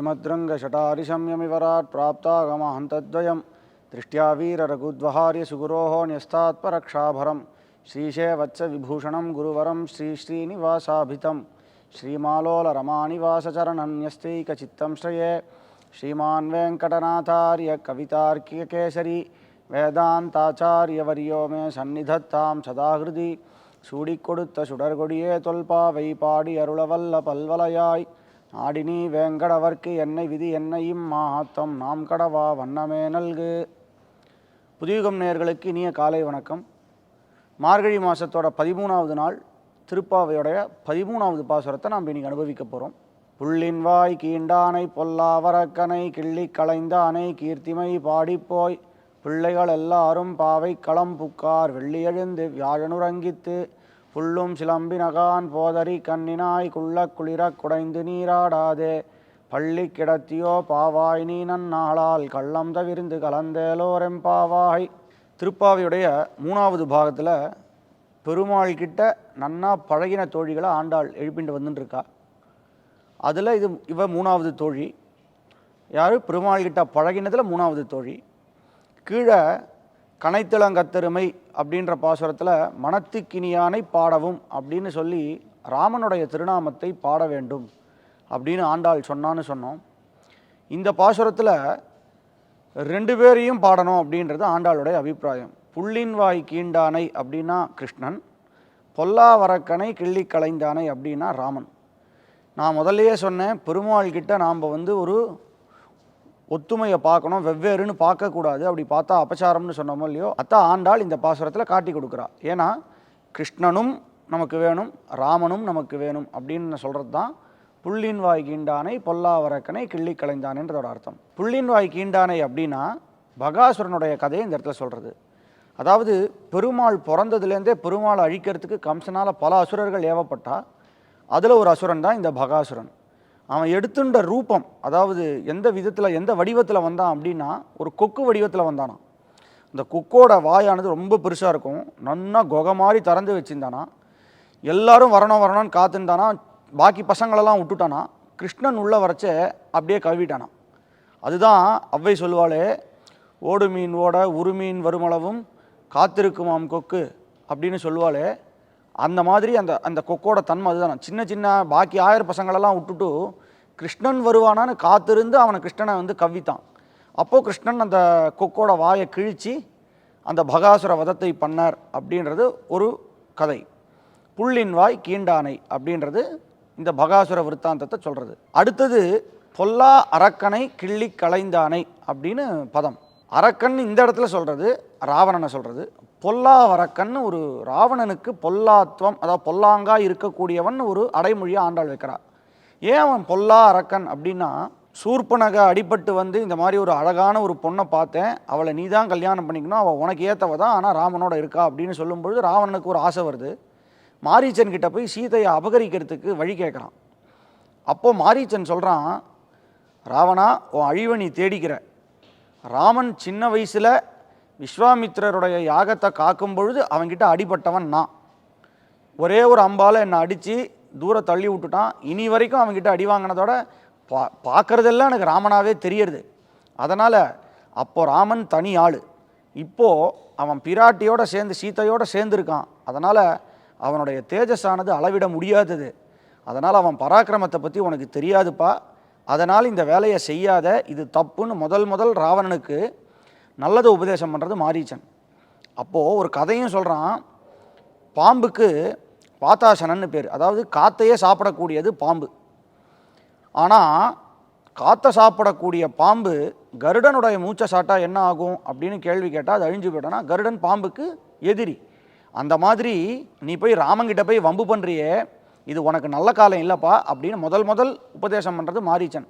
श्रीमद्रङ्गशटारिशम्यमिवराट् प्राप्तागमहन्तद्वयं दृष्ट्या वीररघुद्वहार्य सुगुरोः न्यस्तात्परक्षाभरं श्रीशेवत्सविभूषणं गुरुवरं श्रीश्रीनिवासाभितं श्रीमालोलरमानिवासचरणन्यस्तैकचित्तं श्रये श्रीमान् वेङ्कटनाथार्य कवितार्किककेसरी வேதாந்தாச்சாரியவரியோ மே சந்நிதத்தாம் சதாகிருதி சூடிக் கொடுத்த சுடர்கொடியே தொல்பாவை பாடி அருளவல்ல பல்வலையாய் ஆடினி வேங்கடவர்க்கு என்னை விதி என்னையும் மாத்தம். நாம் கடவா வண்ணமே நல்கு. புதியுகம் நேயர்களுக்கு இனிய காலை வணக்கம். மார்கழி மாதத்தோட பதிமூணாவது நாள் திருப்பாவையுடைய பதிமூணாவது பாசுரத்தை நாம் இன்றைக்கி அனுபவிக்க போகிறோம் புள்ளின் வாய் கீண்டானை பொல்லாவரக்கனை கிள்ளி களைந்தானை கீர்த்திமை பாடிப்போய். பிள்ளைகள் எல்லாரும் பாவை களம் புக்கார். வெள்ளியெழுந்து வியாழனுறங்கித்து புல்லும் சிலம்பினகான் போதறி கண்ணினாய் குள்ள குளிரக் குடைந்து நீராடாதே. பள்ளி கிடத்தியோ பாவாய் நீ நன்னாளால் கள்ளம் தவிர்ந்து கலந்தேலோரெம்பாவாய் திருப்பாவையுடைய மூணாவது பாகத்தில் பெருமாள் கிட்ட நன்னா பழகின தோழிகளை ஆண்டாள் எழுப்பிண்டு வந்துட்டுருக்கா அதில் இது இவ மூணாவது தோழி. யார்? பெருமாள் கிட்ட பழகினதில் மூணாவது தோழி. கீழே கனைத்திளங்கத்தெருமை அப்படின்ற பாசுரத்தில் மனத்துக்கினியானை பாடவும் அப்படின்னு சொல்லி ராமனுடைய திருநாமத்தை பாட வேண்டும் அப்படின்னு ஆண்டாள் சொன்னான்னு சொன்னோம். இந்த பாசுரத்தில் ரெண்டு பேரையும் பாடணும் அப்படின்றது ஆண்டாளுடைய அபிப்பிராயம். புள்ளின் வாய் கீண்டானை அப்படின்னா கிருஷ்ணன் பொல்லாவரக்கனை கிள்ளி கலைந்தானை அப்படின்னா ராமன். நான் முதல்லையே சொன்னேன் பெருமாள் கிட்ட நாம் வந்து ஒரு ஒத்துமையை பார்க்கணும் வெவ்வேறுன்னு பார்க்கக்கூடாது. அப்படி பார்த்தா அபச்சாரம்னு சொன்னோமோ இல்லையோ அத்தான் ஆண்டாள் இந்த பாசுரத்தில் காட்டி கொடுக்குறா. ஏன்னா கிருஷ்ணனும் நமக்கு வேணும் ராமனும் நமக்கு வேணும் அப்படின்னு சொல்கிறது தான் புள்ளின் வாய் கீண்டானை பொல்லாவரக்கனை கிள்ளி கலைந்தானேன்றதோட அர்த்தம். புள்ளின் வாய் கீண்டானை அப்படின்னா பகாசுரனுடைய கதையை இந்த இடத்துல சொல்கிறது அதாவது பெருமாள் பிறந்ததுலேருந்தே பெருமாளை அழிக்கிறதுக்கு கம்சனால் பல அசுரர்கள் ஏவப்பட்டா அதில் ஒரு அசுரன் தான் இந்த பகாசுரன். அவன் எடுத்துன்ற ரூபம் அதாவது எந்த விதத்தில் எந்த வடிவத்தில் வந்தான் அப்படின்னா ஒரு கொக்கு வடிவத்தில் வந்தானாம். இந்த கொக்கோட வாயானது ரொம்ப பெருசாக இருக்கும். நன்னா கொகை மாதிரி திறந்து வச்சுருந்தானா எல்லாரும் வரணும் வரணும்னு காத்துருந்தானா பாக்கி பசங்களெல்லாம் விட்டுட்டானா கிருஷ்ணன் உள்ளே வரைச்ச அப்படியே கழுவிட்டானா அதுதான் அவ்வை சொல்லுவாளே ஓடு மீன் ஓட உருமீன் வருமளவும் காத்திருக்குமாம் கொக்கு அப்படின்னு சொல்லுவாளே அந்த மாதிரி அந்த அந்த கொக்கோட தன்மை அதுதான் சின்ன சின்ன பாக்கி ஆயிரம் பசங்களெல்லாம் விட்டுட்டு கிருஷ்ணன் வருவானான்னு காத்திருந்து அவனை கிருஷ்ணனை வந்து கவ்வித்தான். அப்போது கிருஷ்ணன் அந்த கொக்கோட வாயை கிழிச்சு அந்த பகாசுர வதத்தை பண்ணார் அப்படின்றது ஒரு கதை. புள்ளின் வாய் கீண்டானை அப்படின்றது இந்த பகாசுர விருத்தாந்தத்தை சொல்கிறது அடுத்தது பொல்லா அரக்கனை கிள்ளி களைந்தானை அப்படின்னு பதம். அரக்கன் இந்த இடத்துல சொல்கிறது ராவணனை சொல்கிறது பொல்லா அரக்கன் ஒரு ராவணனுக்கு பொல்லாத்துவம் அதாவது பொல்லாங்கா இருக்கக்கூடியவன் ஒரு அடைமொழியை ஆண்டாள் வைக்கிறார். ஏன் அவன் பொல்லா அரக்கன் அப்படின்னா சூர்பனக அடிபட்டு வந்து இந்த மாதிரி ஒரு அழகான ஒரு பொண்ணை பார்த்தேன். அவளை நீ தான் கல்யாணம் பண்ணிக்கணும் அவள் உனக்கு ஏற்றவ தான் ஆனால் ராமனோட இருக்கா அப்படின்னு சொல்லும்பொழுது ராவணனுக்கு ஒரு ஆசை வருது. மாரீச்சன் கிட்ட போய் சீதையை அபகரிக்கிறதுக்கு வழி கேட்குறான். அப்போது மாரீச்சன் சொல்கிறான் ராவணா உன் அழிவை நீ தேடிக்கிற. ராமன் சின்ன வயசில் விஸ்வாமித்திரருடைய யாகத்தை காக்கும் பொழுது அவன்கிட்ட அடிபட்டவன் நான். ஒரே ஒரு அம்பால் என்னை அடித்து தூரம் தள்ளி விட்டுட்டான். இனி வரைக்கும் அவங்ககிட்ட அடி வாங்கினதோட பா பார்க்குறதெல்லாம் எனக்கு ராமனாகவே தெரியறது அதனால் அப்போ ராமன் தனி ஆள். இப்போது அவன் பிராட்டியோட சேர்ந்து சீத்தையோடு சேர்ந்துருக்கான். அதனால் அவனுடைய தேஜஸானது அளவிட முடியாதது. அதனால் அவன் பராக்கிரமத்தை பற்றி உனக்கு தெரியாதுப்பா. அதனால் இந்த வேலையை செய்யாத இது தப்புன்னு முதல் முதல் ராவணனுக்கு நல்லதை உபதேசம் பண்ணுறது மாரீச்சன். அப்போது ஒரு கதையும் சொல்கிறான் பாம்புக்கு பாத்தாசனன்னு பேர். அதாவது காத்தையே சாப்பிடக்கூடியது பாம்பு. ஆனால் காற்றை சாப்பிடக்கூடிய பாம்பு கருடனுடைய மூச்சை சாட்டா என்ன ஆகும் அப்படின்னு கேள்வி கேட்டால் அது அழிஞ்சு போயிட்டோன்னா கருடன் பாம்புக்கு எதிரி. அந்த மாதிரி நீ போய் ராமங்கிட்ட போய் வம்பு பண்ணுறியே இது உனக்கு நல்ல காலம் இல்லைப்பா அப்படின்னு முதல் முதல் உபதேசம் பண்ணுறது மாரீச்சன்.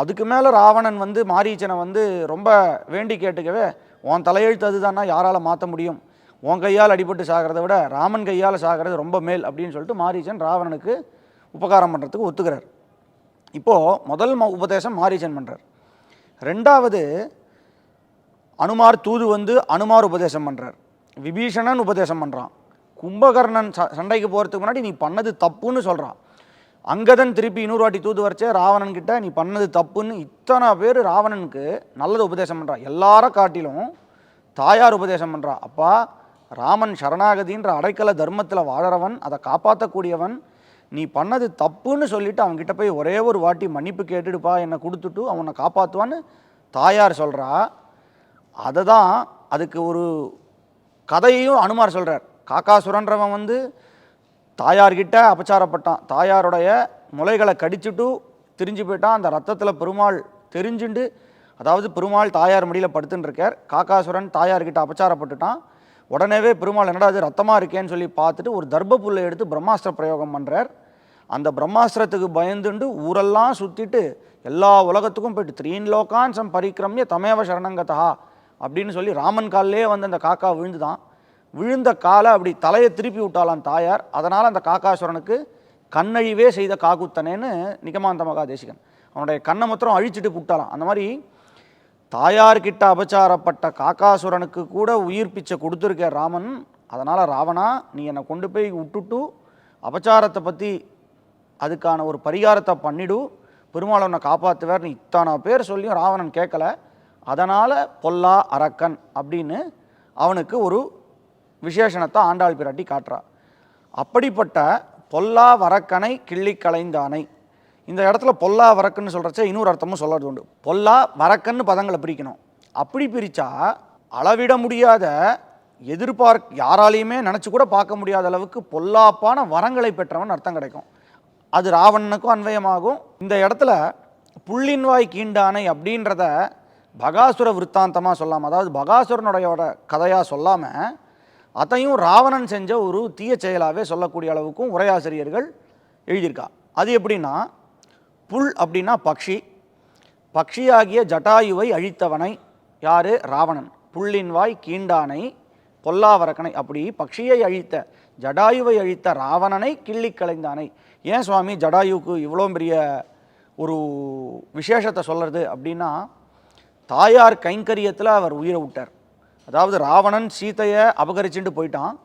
அதுக்கு மேலே ராவணன் வந்து மாரீச்சனை வந்து ரொம்ப வேண்டி கேட்டுக்கவே உன் தலையெழுத்து அதுதான்னா யாரால் மாற்ற முடியும்? உன் கையால் அடிபட்டு சாகிறத விட ராமன் கையால் சாகிறது ரொம்ப மேல் அப்படின்னு சொல்லிட்டு மாரீச்சன் ராவணனுக்கு உபகாரம் பண்ணுறதுக்கு ஒத்துக்கிறார். இப்போது முதல் ம- உபதேசம் மாரீச்சன் பண்ணுறார் ரெண்டாவது அனுமார் தூது வந்து அனுமார் உபதேசம் பண்ணுறார் விபீஷணன் உபதேசம் பண்ணுறான் கும்பகர்ணன் ச- சண்டைக்கு போகிறதுக்கு முன்னாடி நீ பண்ணது தப்புன்னு சொல்கிறான் அங்கதன் திருப்பி இன்னொரு வாட்டி தூது வரைச்சே ராவணன் கிட்ட நீ பண்ணது தப்புன்னு இத்தனை பேர் ராவணனுக்கு நல்லது உபதேசம் பண்ணுறா எல்லார காட்டிலும் தாயார் உபதேசம் பண்ணுறா அப்பா ராமன் சரணாகதின்ற அடைக்கல தர்மத்தில் வாழறவன் அதை காப்பாற்றக்கூடியவன் நீ பண்ணது தப்புன்னு சொல்லிட்டு அவன்கிட்ட போய் ஒரே ஒரு வாட்டி மன்னிப்பு கேட்டுடுப்பா என்னை கொடுத்துட்டு அவனை காப்பாற்றுவான்னு தாயார் சொல்கிறா அதை தான் அதுக்கு ஒரு கதையையும் அனுமார் சொல்கிறார் காக்காசுரன்றவன் வந்து தாயார்கிட்ட அபச்சாரப்பட்டான். தாயாருடைய முளைகளை கடிச்சுட்டு திரிஞ்சு போயிட்டான். அந்த ரத்தத்தில் பெருமாள் தெரிஞ்சுண்டு அதாவது பெருமாள் தாயார் மடியில் படுத்துன்னு இருக்கார். காக்காசுரன் தாயார்கிட்ட அபச்சாரப்பட்டுட்டான். உடனேவே பெருமாள் என்னடா அது ரத்தமாக இருக்கேன்னு சொல்லி பார்த்துட்டு ஒரு தர்ப்ப புல்லை எடுத்து பிரம்மாஸ்திர பிரயோகம் பண்ணுறார் அந்த பிரம்மாஸ்திரத்துக்கு பயந்துண்டு ஊரெல்லாம் சுற்றிட்டு எல்லா உலகத்துக்கும் போயிட்டு த்ரீன் லோகான் சம் பரிக்கிரமிய தமேவ சரணங்கதா அப்படின்னு சொல்லி ராமன் காலிலே வந்து அந்த காக்கா விழுந்துதான். விழுந்த காலை அப்படி தலையை திருப்பி விட்டாலாம் தாயார். அதனால் அந்த காக்காசுரனுக்கு கண்ணழிவே செய்த காக்குத்தனேன்னு நிகமாந்த மகாதேசிகன். அவனுடைய கண்ணை மாத்திரம் அழிச்சிட்டு விட்டாளாம் அந்த மாதிரி தாயார்கிட்ட அபச்சாரப்பட்ட காக்காசுரனுக்கு கூட உயிர் பிச்சை கொடுத்துருக்க ராமன் அதனால் ராவணா நீ என்னை கொண்டு போய் விட்டுட்டு அபச்சாரத்தை பற்றி அதுக்கான ஒரு பரிகாரத்தை பண்ணிடு. பெருமாள் உன்னை காப்பாற்றுவார் நீ இத்தனை பேர் சொல்லியும் ராவணன் கேட்கல. அதனால் பொல்லா அரக்கன் அப்படின்னு அவனுக்கு ஒரு விசேஷணத்தை ஆண்டாள் பிராட்டி காட்டுறா. அப்படிப்பட்ட பொல்லா வரக்கனை கிள்ளி களைந்தானை இந்த இடத்துல பொல்லா வரக்குன்னு சொல்கிறச்ச இன்னொரு அர்த்தமும் சொல்கிறது உண்டு. பொல்லா வரக்கன்னு பதங்களை பிரிக்கணும். அப்படி பிரித்தா அளவிட முடியாத எதிர்பார்க் யாராலையுமே நினச்சி கூட பார்க்க முடியாத அளவுக்கு பொல்லாப்பான வரங்களை பெற்றவன் அர்த்தம் கிடைக்கும். அது ராவணனுக்கும் அன்வயமாகும். இந்த இடத்துல புள்ளின்வாய் கீண்டானை அப்படின்றத பகாசுர விற்த்தாந்தமாக சொல்லாமல் அதாவது பகாசுரனுடையோட கதையாக சொல்லாமல் அதையும் ராவணன் செஞ்ச ஒரு தீய செயலாகவே சொல்லக்கூடிய அளவுக்கும் உரையாசிரியர்கள் எழுதியிருக்கா. அது எப்படின்னா புல் அப்படின்னா பக்ஷி. பக்ஷியாகிய ஜட்டாயுவை அழித்தவனை யார்? ராவணன். புல்லின் வாய் கீண்டானை பொல்லாவரக்கனை. அப்படி பக்ஷியை அழித்த ஜடாயுவை அழித்த ராவணனை கிள்ளி கலைந்தானை. ஏன் சுவாமி ஜடாயுவுக்கு இவ்வளோ பெரிய ஒரு விசேஷத்தை சொல்கிறது அப்படின்னா தாயார் கைங்கரியத்தில் அவர் உயிரை விட்டார். அதாவது ராவணன் சீதையை அபகரிச்சுட்டு போயிட்டான்.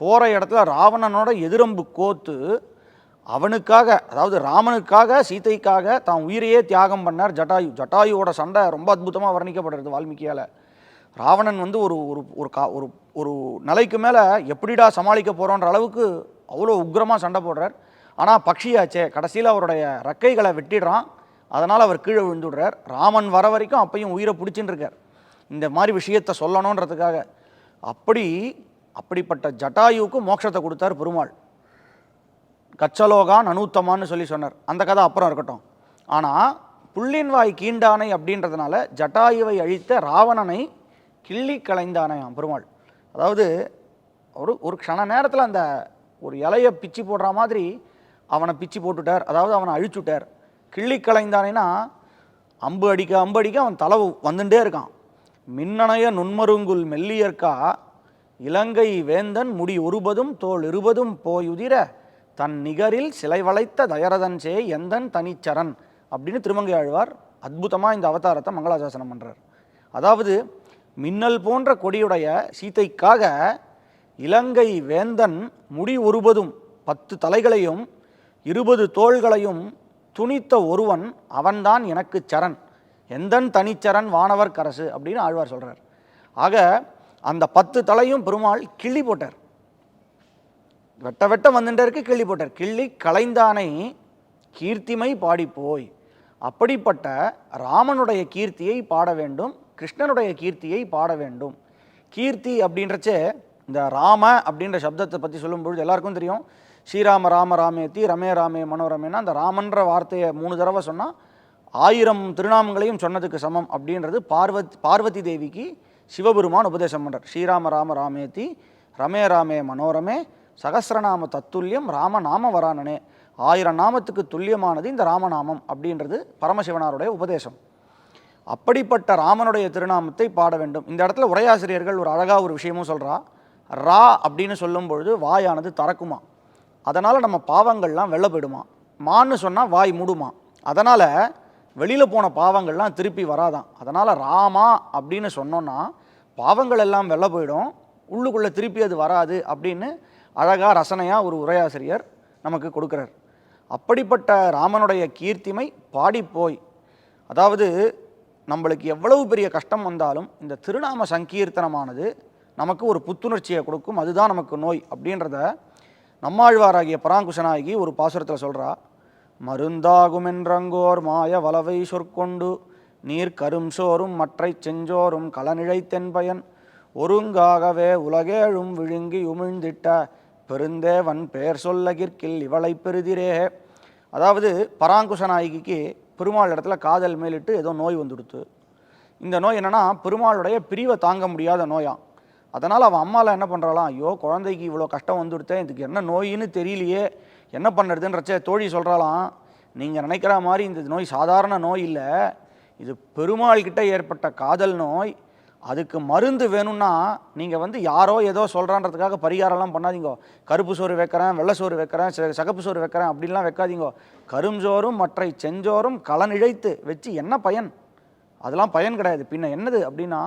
போகிற இடத்துல ராவணனோட எதிரம்பு கோத்து அவனுக்காக அதாவது ராமனுக்காக சீதைக்காக தான் உயிரையே தியாகம் பண்ணார் ஜட்டாயு. ஜட்டாயுவோட சண்டை ரொம்ப அற்புதமாக வர்ணிக்கப்படுறது வால்மீகியால். ராவணன் வந்து ஒரு ஒரு ஒரு கா ஒரு ஒரு நிலைக்கு மேலே எப்படிடா சமாளிக்க போகிறோன்ற அளவுக்கு அவ்வளோ உக்கிரமாக சண்டை போடுறார். ஆனால் பக்ஷியாச்சே கடைசியில் அவருடைய ரெக்கைகளை வெட்டிடுறான். அதனால் அவர் கீழே விழுந்துடுறார். ராமன் வர வரைக்கும் அப்பையும் உயிரை பிடிச்சின்னு இருக்கார் இந்த மாதிரி விஷயத்தை சொல்லணுன்றதுக்காக. அப்படி அப்படிப்பட்ட ஜட்டாயுவுக்கு மோட்சத்தை கொடுத்தார் பெருமாள். கச்சலோகான் அனூத்தமான்னு சொல்லி சொன்னார். அந்த கதை அப்புறம் இருக்கட்டும். ஆனால் புள்ளின் வாய் கீண்டானை அப்படின்றதுனால ஜட்டாயுவை அழித்த ராவணனை கிள்ளி களைந்தானையாம் பெருமாள். அதாவது ஒரு ஒரு க்ஷண நேரத்தில் அந்த ஒரு இலையை பிச்சு போடுற மாதிரி அவனை பிச்சு போட்டுட்டார். அதாவது அவனை அழிச்சுட்டார். கிள்ளி களைந்தானேனா அம்பு அடிக்க அம்பு அடிக்க அவன் தலை வந்துட்டே இருக்கான். மின்னணைய நுண்மருங்குல் மெல்லியற்கா இலங்கை வேந்தன் முடி ஒருபதும் தோல் இருபதும் போயுதிர தன் நிகரில் சிலை வளைத்த தயரதன் சே எந்தன் தனிச்சரன்? அப்படின்னு திருமங்கை ஆழ்வார் அற்புதமாக இந்த அவதாரத்தை மங்களாசாசனம் பண்ணுறார் அதாவது மின்னல் போன்ற கொடியுடைய சீதைக்காக இலங்கை வேந்தன் முடி ஒருபதும் பத்து தலைகளையும் இருபது தோள்களையும் துணித்த ஒருவன் அவன்தான் எனக்கு சரண். எந்தன் தனிச்சரண் வானவர் கரசு அப்படின்னு ஆழ்வார் சொல்கிறார் ஆக அந்த பத்து தலையும் பெருமாள் கிள்ளி போட்டார். வெட்ட வெட்ட வந்துட்டே இருக்கு கிள்ளி போட்டார். கிள்ளி கலைந்தானை கீர்த்திமை பாடிப்போய். போய் அப்படிப்பட்ட ராமனுடைய கீர்த்தியை பாட வேண்டும் கிருஷ்ணனுடைய கீர்த்தியை பாட வேண்டும். கீர்த்தி அப்படின்றச்சே இந்த ராம அப்படின்ற சப்தத்தை பற்றி சொல்லும்பொழுது எல்லாருக்கும் தெரியும். ஸ்ரீராம ராம ராமேத்தி ரமே ராமே மனோரமேனா அந்த ராமன்ற வார்த்தையை மூணு தடவை சொன்னால் ஆயிரம் திருநாமங்களையும் சொன்னதுக்கு சமம் அப்படின்றது பார்வதி பார்வதி தேவிக்கு சிவபெருமான் உபதேசம் பண்ணுறார் ஸ்ரீராம ராம ராமேத்தி ரமே ராமே மனோரமே சகசிரநாம தத்துல்யம் ராம நாம வரானனே. ஆயிரம் நாமத்துக்கு துல்லியமானது இந்த ராமநாமம் அப்படின்றது பரமசிவனாருடைய உபதேசம். அப்படிப்பட்ட ராமனுடைய திருநாமத்தை பாட வேண்டும். இந்த இடத்துல உரையாசிரியர்கள் ஒரு அழகாக ஒரு விஷயமும் சொல்கிறா ரா அப்படின்னு சொல்லும் பொழுது வாயானது தறக்குமா. அதனால் நம்ம பாவங்கள்லாம் வெளில போயிடுமா. மான்னு சொன்னால் வாய் மூடுமா. அதனால் வெளியில் போன பாவங்கள்லாம் திருப்பி வராதான் அதனால் ராமா அப்படின்னு சொன்னோன்னா பாவங்கள் எல்லாம் வெளில போயிடும். உள்ளுக்குள்ளே திருப்பி அது வராது அப்படின்னு அழகாக ரசனையாக ஒரு உரையாசிரியர் நமக்கு கொடுக்குறார். அப்படிப்பட்ட ராமனுடைய கீர்த்திமை பாடிப்போய் அதாவது நம்மளுக்கு எவ்வளவு பெரிய கஷ்டம் வந்தாலும் இந்த திருநாம சங்கீர்த்தனமானது நமக்கு ஒரு புத்துணர்ச்சியை கொடுக்கும் அதுதான் நமக்கு நோய் அப்படின்றத நம்மாழ்வாராகிய பராங்குஷநாயகி ஒரு பாசுரத்தில் சொல்கிறா மருந்தாகுமென்றங்கோர் மாய வலவை சொற்கொண்டு நீர் கரும் சோறும் மற்றை செஞ்சோறும் களநிழை தென்பயன் ஒருங்காகவே உலகேழும் விழுங்கி உமிழ்ந்திட்ட பெருந்தேவன் பெயர் சொல்லகிற்கில் இவளை பெறுதிரே. அதாவது பராங்குஷநாயகிக்கு பெருமாள் இடத்துல காதல் மேலிட்டு ஏதோ நோய் வந்துடுத்து. இந்த நோய் என்னென்னா பெருமாளுடைய பிரிவை தாங்க முடியாத நோயாம் அதனால் அவன் அம்மாலாம் என்ன பண்ணுறாளாம் ஐயோ குழந்தைக்கு இவ்வளோ கஷ்டம் வந்துடுத்தேன் இதுக்கு என்ன நோயின்னு தெரியலையே என்ன பண்ணுறதுன்றச்ச தோழி சொல்கிறாளாம் நீங்கள் நினைக்கிற மாதிரி இந்த நோய் சாதாரண நோய் இல்லை. இது பெருமாள்கிட்ட ஏற்பட்ட காதல் நோய் அதுக்கு மருந்து வேணும்னா நீங்கள் வந்து யாரோ ஏதோ சொல்கிறான்றதுக்காக பரிகாரம்லாம் பண்ணாதீங்க. கருப்பு சோறு வைக்கிறேன் வெள்ளை சோறு வைக்கிறேன் சகப்பு சோறு வைக்கிறேன் அப்படின்லாம் வைக்காதீங்க. கருஞ்சோறும் மற்றை செஞ்சோறும் களனிழைத்து வச்சு என்ன பயன்? அதெல்லாம் பயன் கிடையாது. பின்ன என்னது அப்படின்னா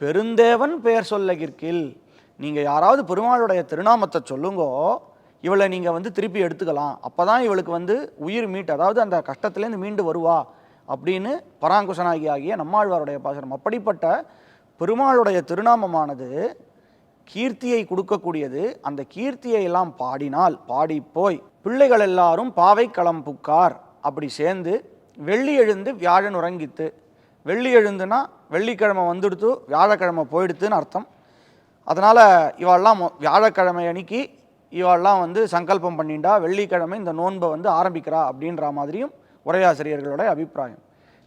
பெருந்தேவன் பெயர் சொல்லகிற்கில் நீங்கள் யாராவது பெருமாளுடைய திருநாமத்தை சொல்லுங்கோ இவளை நீங்கள் வந்து திருப்பி எடுத்துக்கலாம். அப்போ தான் இவளுக்கு வந்து உயிர் மீட்டு அதாவது அந்த கஷ்டத்துலேருந்து மீண்டு வருவா அப்படின்னு பராங்குசனாகி ஆகிய நம்மாழ்வாருடைய பாசனம் அப்படிப்பட்ட பெருமாளுடைய திருநாமமானது கீர்த்தியை கொடுக்கக்கூடியது. அந்த கீர்த்தியை எல்லாம் பாடினால் பாடி போய் பிள்ளைகள் எல்லாரும் பாவை புக்கார். அப்படி சேர்ந்து வெள்ளி எழுந்து வியாழன் உறங்கித்து வெள்ளி எழுந்துனா வெள்ளிக்கிழமை வந்துடுத்து வியாழக்கிழமை போயிடுத்துன்னு அர்த்தம். அதனால் இவாள்லாம் மொ- வியாழக்கிழமை அன்னைக்கு இவாள்லாம் வந்து சங்கல்பம் பண்ணிண்டா வெள்ளிக்கிழமை இந்த நோன்பை வந்து ஆரம்பிக்கிறா அப்படின்ற மாதிரியும் உரையாசிரியர்களுடைய அபிப்பிராயம்.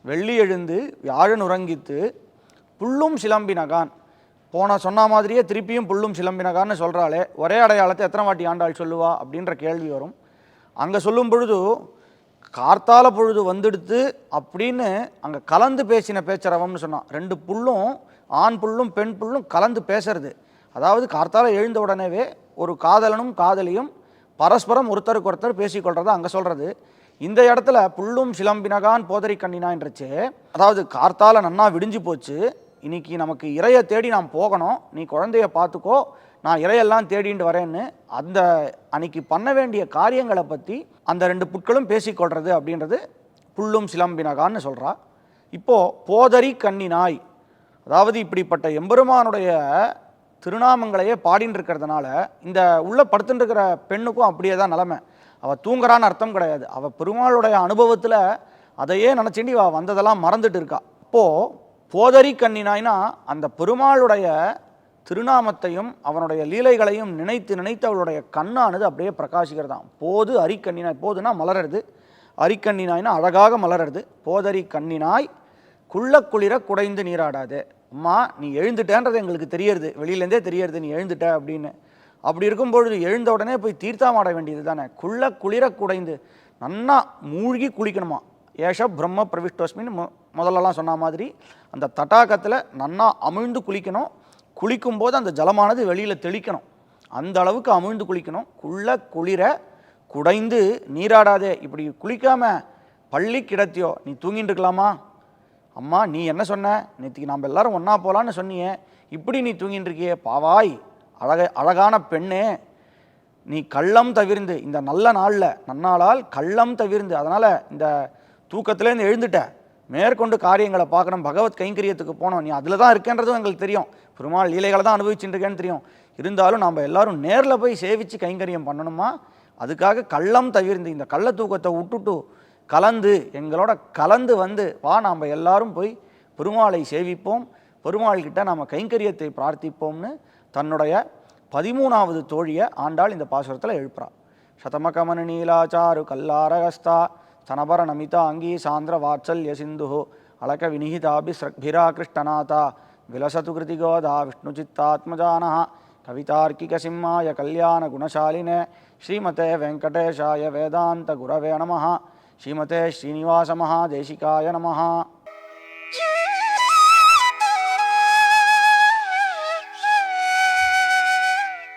வெள்ளி எழுந்து வியாழன் உறங்கித்து புல்லும் சிலம்பினகான். போன சொன்ன மாதிரியே திருப்பியும் புல்லும் சிலம்பினகான்னு சொல்கிறாளே ஒரே அடையாளத்தை எத்தனை வாட்டி ஆண்டாள் சொல்லுவா அப்படின்ற கேள்வி வரும். அங்கே சொல்லும் பொழுது கார்த்தால பொழுது வந்துடுத்து அப்படின்னு அங்கே கலந்து பேசின பேச்சரவம்னு சொன்னான். ரெண்டு புல்லும் ஆண் புல்லும் பெண் புல்லும் கலந்து பேசுறது. அதாவது கார்த்தால எழுந்த உடனேவே ஒரு காதலனும் காதலியும் பரஸ்பரம் ஒருத்தருக்கு ஒருத்தர் பேசிக்கொள்றத அங்கே சொல்கிறது இந்த இடத்துல புல்லும் சிலம்பினகான் போதரி கண்ணினான்றச்சு அதாவது கார்த்தால நன்னா விடிஞ்சு போச்சு இன்னைக்கு நமக்கு இறையை தேடி நாம் போகணும். நீ குழந்தைய பார்த்துக்கோ. நான் இறையெல்லாம் தேடிட்டு வரேன்னு அந்த அன்னைக்கு பண்ண வேண்டிய காரியங்களை பற்றி அந்த ரெண்டு புட்களும் பேசிக்கொள்கிறது அப்படின்றது புல்லும் சிலம்பினகான்னு சொல்கிறா இப்போது போதரி கண்ணினாய். அதாவது இப்படிப்பட்ட எம்பெருமானுடைய திருநாமங்களையே பாடின்னு இருக்கிறதுனால இந்த உள்ளே படுத்துட்டு இருக்கிற பெண்ணுக்கும் அப்படியே தான் நிலமை. அவள் தூங்குறான்னு அர்த்தம் கிடையாது. அவள் பெருமாளுடைய அனுபவத்தில் அதையே நினச்சிண்டி வந்ததெல்லாம் மறந்துட்டு இருக்கா. அப்போது போதரி கண்ணினாய்னா அந்த பெருமாளுடைய திருநாமத்தையும் அவனுடைய லீலைகளையும் நினைத்து நினைத்து அவளுடைய கண்ணானது அப்படியே பிரகாசிக்கிறதாம். போது அரிக்கண்ணினாய் போதுனா மலருது அரிக்கண்ணினாய்னா அழகாக மலருது போதரி கண்ணினாய் குள்ள குளிர குடைந்து நீராடாது. அம்மா நீ எழுந்துட்டேன்றது எங்களுக்கு தெரியறது வெளியிலேருந்தே தெரியறது நீ எழுந்துட்ட அப்படின்னு. அப்படி இருக்கும்பொழுது எழுந்த உடனே போய் தீர்த்தமாட வேண்டியது தானே. குள்ள குளிர குடைந்து நன்னா மூழ்கி குளிக்கணுமா? ஏஷ பிரம்ம பிரவிஷ்டோஸ்மின்னு முதல்லலாம் சொன்ன மாதிரி அந்த தட்டாகத்தில் நன்னா அமிழ்ந்து குளிக்கணும். குளிக்கும்போது அந்த ஜலமானது வெளியில் தெளிக்கணும். அந்த அளவுக்கு அமிழ்ந்து குளிக்கணும். குள்ள குளிர குடைந்து நீராடாதே. இப்படி குளிக்காம பள்ளி கிடத்தியோ நீ தூங்கிட்டு இருக்கலாமா? அம்மா நீ என்ன சொன்ன? நேற்றுக்கு நாம் எல்லாரும் ஒன்றா போகலான்னு சொன்னியே. இப்படி நீ தூங்கிட்டு இருக்கியே பாவாய். அழக அழகான பெண்ணே. நீ கள்ளம் தவிர்ந்து இந்த நல்ல நாளில் நன்னாளால் கள்ளம் தவிர்ந்து அதனால் இந்த தூக்கத்துலேருந்து எழுந்துட்ட. மேற்கொண்டு காரியங்களை பார்க்கணும். பகவத் கைங்கரியத்துக்கு போனோம். நீ அதில் தான் இருக்கேன்றதும் எங்களுக்கு தெரியும். பெருமாள் லீலைகளை தான் அனுபவிச்சுட்டுருக்கேன்னு தெரியும். இருந்தாலும் நம்ம எல்லாரும் நேரில் போய் சேவித்து கைங்கரியம் பண்ணணுமா? அதுக்காக கள்ளம் தவிர்ந்து இந்த கள்ள தூக்கத்தை விட்டுட்டு கலந்து எங்களோட கலந்து வந்து வா நாம் எல்லாரும் போய் பெருமாளை சேவிப்போம். பெருமாள்கிட்ட நாம் கைங்கரியத்தை பிரார்த்திப்போம்னு தன்னுடைய பதிமூணாவது தோழியை ஆண்டாள் இந்த பாசுரத்தில் எழுப்புறா. சதமகமன நீலாச்சாரு கல்லாரகஸ்தா स्थनभरणमिताङ्गीसान्द्रवात्सल्यसिन्धुः विलसतु विलसतुकृतिगोदा विष्णुचित्तात्मजानः कवितार्किकसिंहाय कल्याणगुणशालिने श्रीमते वेङ्कटेशाय वेदान्तगुरवे नमः श्रीमते श्रीनिवासमहादेशिकाय नमः।